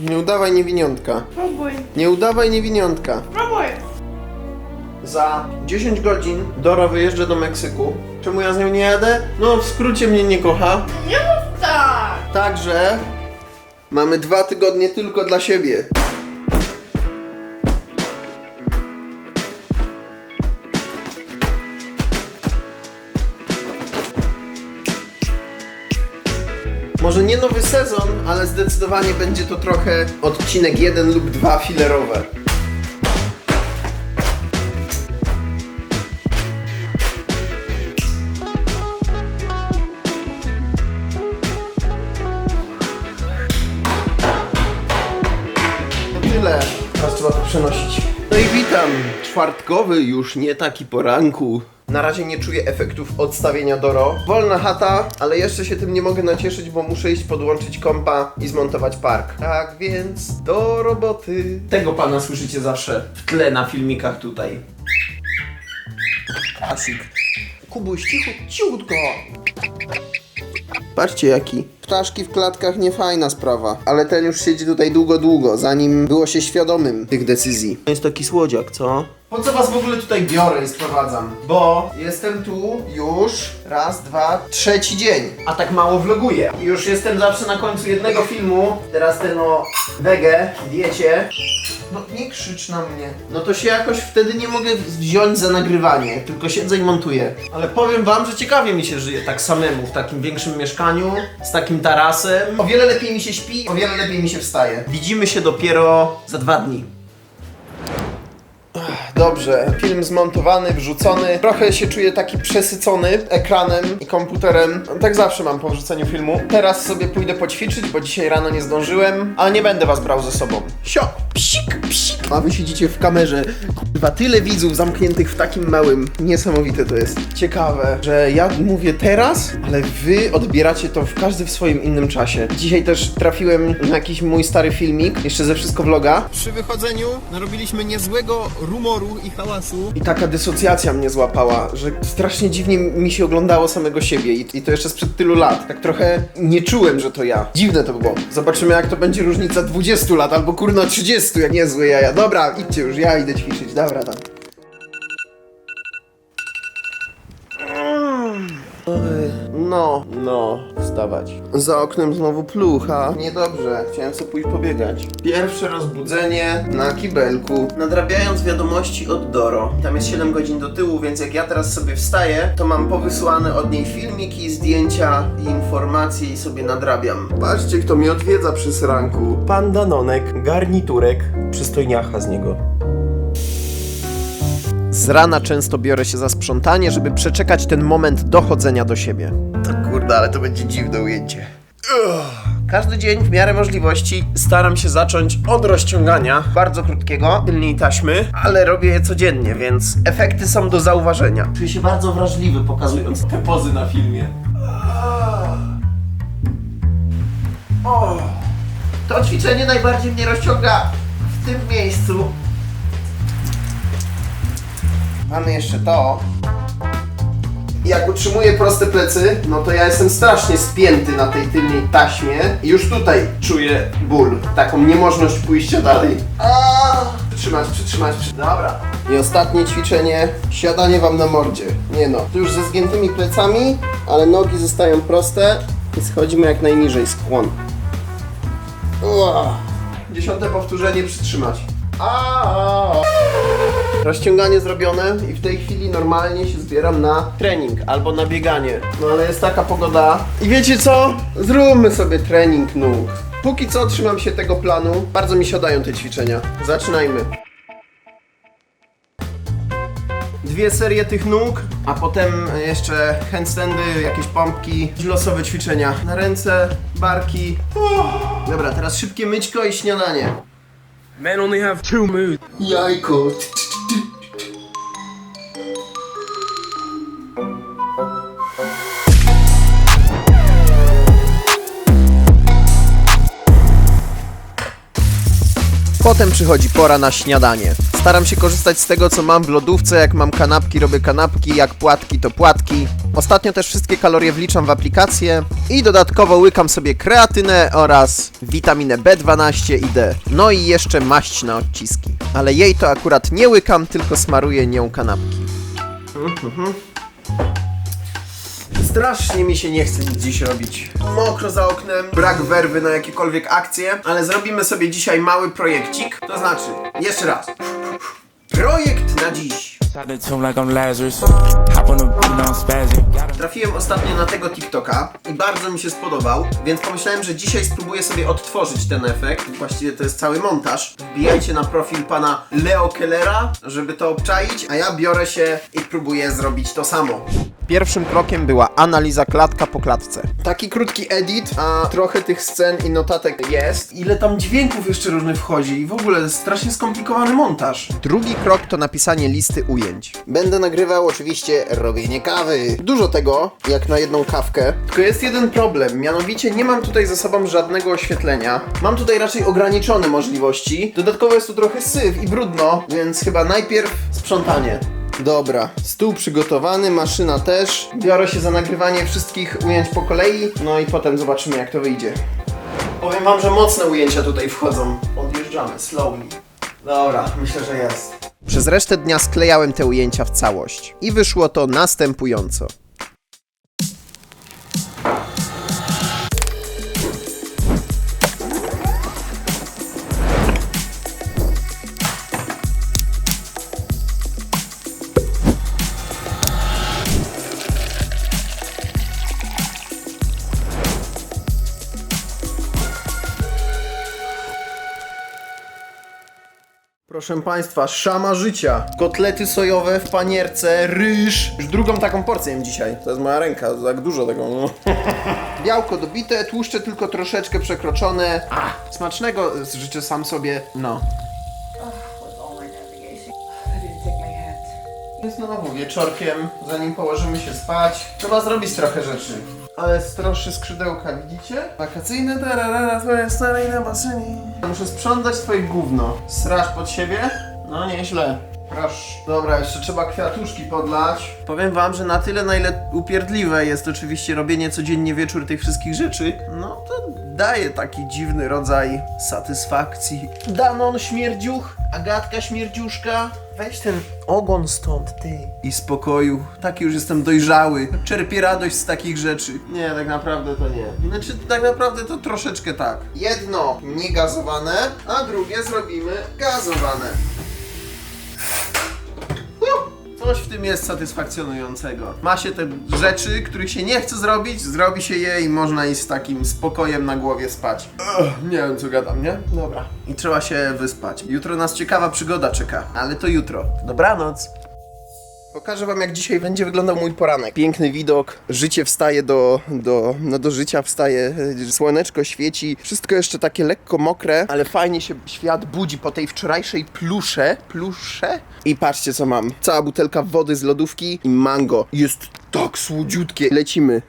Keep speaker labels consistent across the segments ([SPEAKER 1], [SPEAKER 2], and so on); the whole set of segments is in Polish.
[SPEAKER 1] Nie udawaj niewiniątka.
[SPEAKER 2] Próbuj,
[SPEAKER 1] Nie udawaj niewiniątka.
[SPEAKER 2] próbuj.
[SPEAKER 1] Za 10 godzin Dora wyjeżdża do Meksyku. Czemu ja z nią nie jadę? No, w skrócie mnie nie kocha.
[SPEAKER 2] Nie mów tak.
[SPEAKER 1] Także mamy dwa tygodnie tylko dla siebie. Może nie nowy sezon, ale zdecydowanie będzie to trochę odcinek jeden lub dwa filerowe. Czwartkowy, już nie taki poranku. Na razie nie czuję efektów odstawienia Doro. Wolna chata, ale jeszcze się tym nie mogę nacieszyć, bo muszę iść podłączyć kompa i zmontować park. Tak więc do roboty. Tego pana słyszycie zawsze w tle na filmikach tutaj. Asik. Kubuś, cichu, cichutko. Patrzcie jaki. Ptaszki w klatkach nie fajna sprawa, ale ten już siedzi tutaj długo, długo, zanim było się świadomym tych decyzji. To jest taki słodziak, co? Po co was w ogóle tutaj biorę i sprowadzam? Bo jestem tu już raz, dwa, trzeci dzień, a tak mało vloguję. Już jestem zawsze na końcu jednego filmu, teraz ten o wege, diecie. No nie krzycz na mnie. No to się jakoś wtedy nie mogę wziąć za nagrywanie, tylko siedzę i montuję. Ale powiem wam, że ciekawie mi się żyje tak samemu, w takim większym mieszkaniu, z takim tarasem. O wiele lepiej mi się śpi, o wiele lepiej mi się wstaje. Widzimy się dopiero za dwa dni. Dobrze, film zmontowany, wrzucony. Trochę się czuję taki przesycony ekranem i komputerem. Tak zawsze mam po wrzuceniu filmu. Teraz sobie pójdę poćwiczyć, bo dzisiaj rano nie zdążyłem, ale nie będę was brał ze sobą. Sio, psik, psik. A wy siedzicie w kamerze. Kurwa, tyle widzów zamkniętych w takim małym. Niesamowite to jest. Ciekawe, że ja mówię teraz, ale wy odbieracie to w każdy w swoim innym czasie. Dzisiaj też trafiłem na jakiś mój stary filmik, jeszcze ze wszystko vloga. Przy wychodzeniu narobiliśmy niezłego rumoru i hałasu. I taka dysocjacja mnie złapała, że strasznie dziwnie mi się oglądało samego siebie i, i to jeszcze sprzed tylu lat. Tak trochę nie czułem, że to ja. Dziwne to było. Zobaczymy jak to będzie różnica 20 lat albo kurna 30, jak niezłe jaja. Dobra, idźcie już, ja idę ćwiczyć. Dobra, tam. No, no, wstawać. Za oknem znowu plucha. Niedobrze, chciałem sobie pójść pobiegać. Pierwsze rozbudzenie na kibelku. Nadrabiając wiadomości od Doro. Tam jest 7 godzin do tyłu, więc jak ja teraz sobie wstaję, to mam powysyłane od niej filmiki, zdjęcia i informacje i sobie nadrabiam. Patrzcie, kto mnie odwiedza przy sranku.
[SPEAKER 3] Pan Danonek, garniturek, przystojniacha z niego.
[SPEAKER 1] Z rana często biorę się za sprzątanie, żeby przeczekać ten moment dochodzenia do siebie. To kurde, ale to będzie dziwne ujęcie. Każdy dzień w miarę możliwości staram się zacząć od rozciągania bardzo krótkiego, tylnej taśmy, ale robię je codziennie, więc efekty są do zauważenia. Czuję się bardzo wrażliwy pokazując te pozy na filmie. To ćwiczenie najbardziej mnie rozciąga w tym miejscu. Mamy jeszcze to. Jak utrzymuję proste plecy, no to ja jestem strasznie spięty na tej tylnej taśmie. I już tutaj czuję ból, taką niemożność pójścia dalej. Aaaa! Przytrzymać, przytrzymać, przy... Dobra. I ostatnie ćwiczenie, siadanie wam na mordzie. Nie no, tu już ze zgiętymi plecami, ale nogi zostają proste i schodzimy jak najniżej, skłon. Ua. Dziesiąte powtórzenie, przytrzymać. Aaaa! Rozciąganie zrobione i w tej chwili normalnie się zbieram na trening albo na bieganie. No ale jest taka pogoda. I wiecie co? Zróbmy sobie trening nóg. Póki co trzymam się tego planu. Bardzo mi siadają te ćwiczenia. Zaczynajmy. Dwie serie tych nóg, a potem jeszcze handstandy, jakieś pompki, losowe ćwiczenia. Na ręce, barki. Dobra, teraz szybkie myćko i śniadanie.
[SPEAKER 4] Men only have two moods.
[SPEAKER 1] Jajko. Potem przychodzi pora na śniadanie. Staram się korzystać z tego, co mam w lodówce. Jak mam kanapki, robię kanapki. Jak płatki, to płatki. Ostatnio też wszystkie kalorie wliczam w aplikację i dodatkowo łykam sobie kreatynę oraz witaminę B12 i D. No i jeszcze maść na odciski. Ale jej to akurat nie łykam, tylko smaruję nią kanapki. Strasznie mi się nie chce nic dziś robić. Mokro za oknem, brak werwy na jakiekolwiek akcje, ale zrobimy sobie dzisiaj mały projekcik. To znaczy, jeszcze raz. Projekt na dziś. Trafiłem ostatnio na tego TikToka i bardzo mi się spodobał, więc pomyślałem, że dzisiaj spróbuję sobie odtworzyć ten efekt. Właściwie to jest cały montaż. Wbijajcie na profil pana Leo Kellera, żeby to obczaić, a ja biorę się i próbuję zrobić to samo. Pierwszym krokiem była analiza klatka po klatce. Taki krótki edit, a trochę tych scen i notatek jest. Ile tam dźwięków jeszcze różnych wchodzi i w ogóle strasznie skomplikowany montaż. Drugi krok to napisanie listy ujęć. Będę nagrywał oczywiście robienie kawy. Dużo tego, jak na jedną kawkę. Tylko jest jeden problem, mianowicie nie mam tutaj ze sobą żadnego oświetlenia. Mam tutaj raczej ograniczone możliwości. Dodatkowo jest tu trochę syf i brudno, więc chyba najpierw sprzątanie. Dobra, stół przygotowany, maszyna też. Biorę się za nagrywanie wszystkich ujęć po kolei, no i potem zobaczymy jak to wyjdzie. Powiem wam, że mocne ujęcia tutaj wchodzą. Odjeżdżamy, slowly. Dobra, myślę, że jest. Przez resztę dnia sklejałem te ujęcia w całość. I wyszło to następująco. Proszę Państwa, szama życia. Kotlety sojowe w panierce, ryż. Już drugą taką porcję jem dzisiaj. To jest moja ręka, tak dużo tego. No. Białko dobite, tłuszcze tylko troszeczkę przekroczone. A, smacznego życzę sam sobie. No.
[SPEAKER 5] hat.
[SPEAKER 1] Znowu wieczorkiem, zanim położymy się spać, trzeba zrobić trochę rzeczy. Ale stroszy skrzydełka, widzicie? Wakacyjne tararara, twoje starej na basenie. Muszę sprzątać twoje gówno. Srasz pod siebie? No nieźle. Proszę. Dobra, jeszcze trzeba kwiatuszki podlać. Powiem wam, że na tyle, na ile upierdliwe jest oczywiście robienie codziennie wieczór tych wszystkich rzeczy, no to daje taki dziwny rodzaj satysfakcji. Danon śmierdziuch, Agatka śmierdziuszka. Weź ten ogon stąd, ty. I spokoju. Taki już jestem dojrzały. Czerpię radość z takich rzeczy. Nie, tak naprawdę to nie. Znaczy, tak naprawdę to troszeczkę tak. Jedno niegazowane, a drugie zrobimy gazowane. Coś w tym jest satysfakcjonującego. Ma się te rzeczy, których się nie chce zrobić, zrobi się je i można iść z takim spokojem na głowie spać. Ugh, nie wiem co gadam, nie? Dobra. I trzeba się wyspać. Jutro nas ciekawa przygoda czeka, ale to jutro. Dobranoc. Pokażę wam jak dzisiaj będzie wyglądał mój poranek. Piękny widok, życie wstaje do, do, no do życia wstaje, słoneczko świeci, wszystko jeszcze takie lekko mokre, ale fajnie się świat budzi po tej wczorajszej plusze, plusze. I patrzcie co mam, cała butelka wody z lodówki i mango. Jest tak słodziutkie. Lecimy.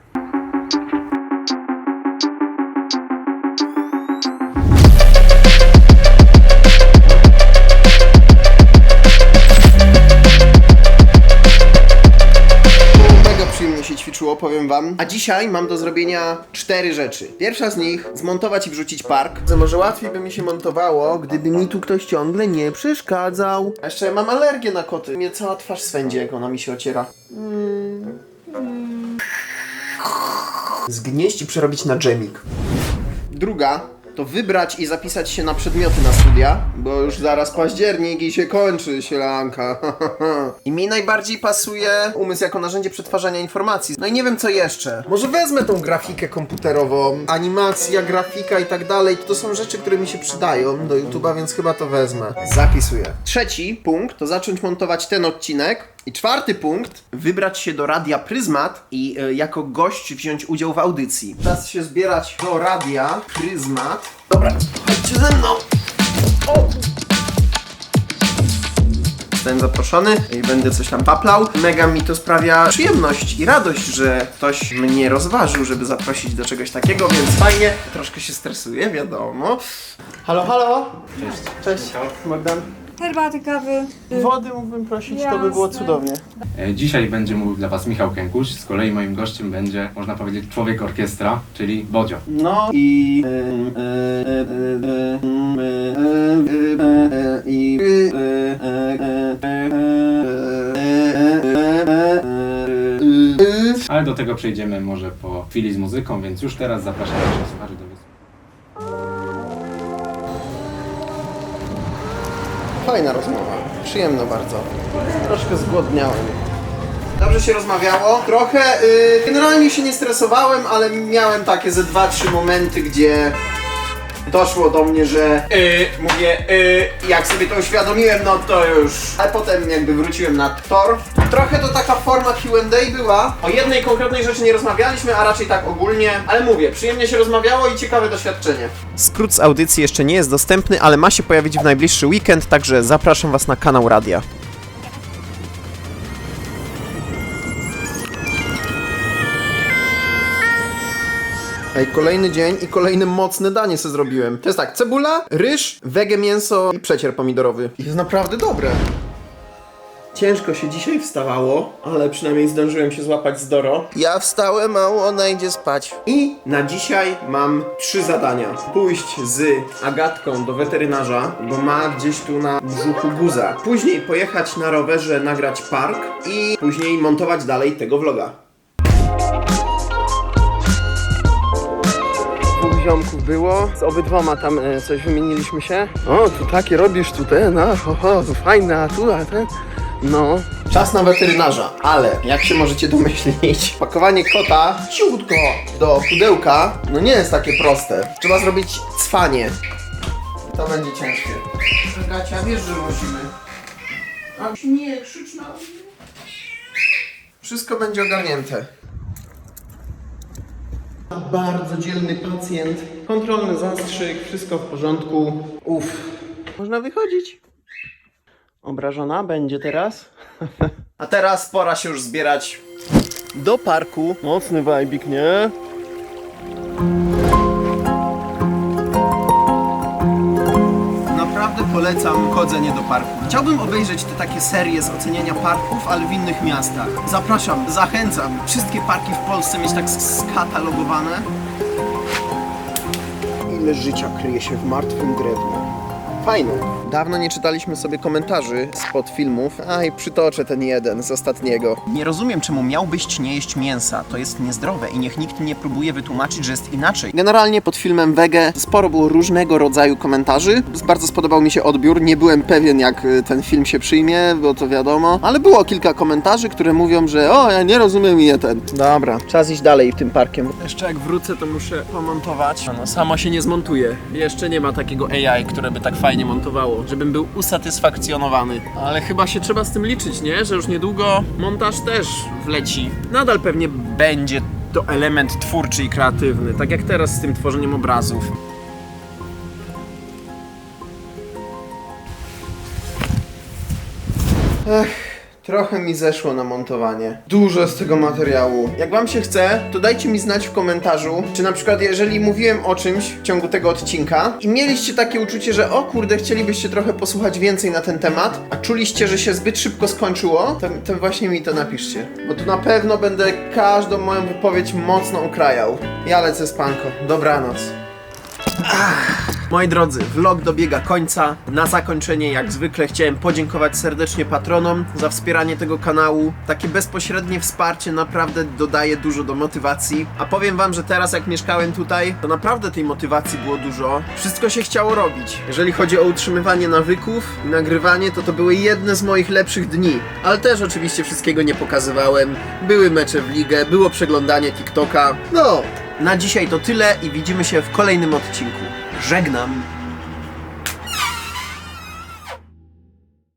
[SPEAKER 1] Się ćwiczyło, powiem wam. A dzisiaj mam do zrobienia cztery rzeczy. Pierwsza z nich, zmontować i wrzucić park. Że może łatwiej by mi się montowało, gdyby mi tu ktoś ciągle nie przeszkadzał. A jeszcze mam alergię na koty. Mnie cała twarz swędzi, jak ona mi się ociera. Mm. Zgnieść i przerobić na dżemik. Druga to wybrać i zapisać się na przedmioty na studia, bo już zaraz październik i się kończy sielanka. I mi najbardziej pasuje umysł jako narzędzie przetwarzania informacji. No i nie wiem co jeszcze. Może wezmę tą grafikę komputerową, animacja, grafika i tak dalej. To są rzeczy, które mi się przydają do YouTube'a, więc chyba to wezmę. Zapisuję. Trzeci punkt to zacząć montować ten odcinek. I czwarty punkt, wybrać się do Radia Pryzmat i e, jako gość wziąć udział w audycji. Czas się zbierać do Radia Pryzmat. Dobra, chodźcie ze mną. O! Zostałem zaproszony i będę coś tam paplał. Mega mi to sprawia przyjemność i radość, że ktoś mnie rozważył, żeby zaprosić do czegoś takiego, więc fajnie. Troszkę się stresuję, wiadomo. Halo, halo. Cześć. Cześć. Bogdan.
[SPEAKER 6] Herbaty, kawy.
[SPEAKER 1] Wody mógłbym prosić, to by
[SPEAKER 6] Jasne.
[SPEAKER 1] było cudownie.
[SPEAKER 7] E, Dzisiaj będzie mówił dla Was Michał Kękuś, z kolei moim gościem będzie, można powiedzieć, człowiek orkiestra, czyli Bodzio.
[SPEAKER 1] No i... I...
[SPEAKER 7] Ale do tego przejdziemy może po chwili z muzyką, więc już teraz zapraszam naszych słuchaczy do
[SPEAKER 1] Fajna rozmowa. Przyjemna bardzo. Troszkę zgłodniałem. Dobrze się rozmawiało. Trochę, yy, generalnie się nie stresowałem, ale miałem takie ze dwa, trzy momenty, gdzie doszło do mnie, że yy, mówię, yy, jak sobie to uświadomiłem, no to już. Ale potem jakby wróciłem na tor. Trochę to taka forma Q&A była. O jednej konkretnej rzeczy nie rozmawialiśmy, a raczej tak ogólnie. Ale mówię, przyjemnie się rozmawiało i ciekawe doświadczenie. Skrót z audycji jeszcze nie jest dostępny, ale ma się pojawić w najbliższy weekend, także zapraszam Was na kanał radia. Ej, kolejny dzień i kolejne mocne danie sobie zrobiłem. To jest tak, cebula, ryż, wege mięso i przecier pomidorowy. Jest naprawdę dobre. Ciężko się dzisiaj wstawało, ale przynajmniej zdążyłem się złapać z Doro. Ja wstałem, a ona idzie spać. I na dzisiaj mam trzy zadania. Pójść z Agatką do weterynarza, bo ma gdzieś tu na brzuchu guza. Później pojechać na rowerze, nagrać park i później montować dalej tego vloga. Ziomków było. Z obydwoma tam e, coś wymieniliśmy się. O, tu takie robisz, tu ten, a, ho, ho, tu fajne, a tu, a ten. No. Czas na weterynarza, ale jak się możecie domyślić, pakowanie kota ciutko do pudełka, no nie jest takie proste. Trzeba zrobić cwanie. To będzie ciężkie. Gacia, wiesz, że musimy. A nie, krzycz na. Wszystko będzie ogarnięte. Bardzo dzielny pacjent. Kontrolny zastrzyk, wszystko w porządku. Uff. Można wychodzić. Obrażona będzie teraz. A teraz pora się już zbierać do parku. Mocny wajbik, nie? Naprawdę polecam chodzenie do parku. Chciałbym obejrzeć te takie serie z oceniania parków, ale w innych miastach. Zapraszam, zachęcam. Wszystkie parki w Polsce mieć tak skatalogowane. Ile życia kryje się w martwym drewnie. Fajne. Dawno nie czytaliśmy sobie komentarzy spod filmów, a i przytoczę ten jeden z ostatniego. Nie rozumiem, czemu miałbyś nie jeść mięsa. To jest niezdrowe i niech nikt nie próbuje wytłumaczyć, że jest inaczej. Generalnie pod filmem Wege sporo było różnego rodzaju komentarzy. Bardzo spodobał mi się odbiór. Nie byłem pewien, jak y, ten film się przyjmie, bo to wiadomo. Ale było kilka komentarzy, które mówią, że o, ja nie rozumiem i ten. Dobra, czas iść dalej tym parkiem. Jeszcze jak wrócę, to muszę pomontować. No, samo się nie zmontuje. Jeszcze nie ma takiego AI, które by tak fajnie montowało, żebym był usatysfakcjonowany. Ale chyba się trzeba z tym liczyć, nie? Że już niedługo montaż też wleci. Nadal pewnie będzie to element twórczy i kreatywny, tak jak teraz z tym tworzeniem obrazów. Ech, trochę mi zeszło na montowanie. Dużo z tego materiału. Jak wam się chce, to dajcie mi znać w komentarzu, czy na przykład jeżeli mówiłem o czymś w ciągu tego odcinka i mieliście takie uczucie, że o kurde, chcielibyście trochę posłuchać więcej na ten temat, a czuliście, że się zbyt szybko skończyło, to, to właśnie mi to napiszcie. Bo tu na pewno będę każdą moją wypowiedź mocno ukrajał. Ja lecę z panko. Dobranoc. Moi drodzy, vlog dobiega końca. Na zakończenie, jak zwykle, chciałem podziękować serdecznie patronom za wspieranie tego kanału. Takie bezpośrednie wsparcie naprawdę dodaje dużo do motywacji. A powiem wam, że teraz jak mieszkałem tutaj, to naprawdę tej motywacji było dużo. Wszystko się chciało robić. Jeżeli chodzi o utrzymywanie nawyków i nagrywanie, to to były jedne z moich lepszych dni. Ale też oczywiście wszystkiego nie pokazywałem. Były mecze w ligę, było przeglądanie TikToka. No, na dzisiaj to tyle i widzimy się w kolejnym odcinku. Żegnam.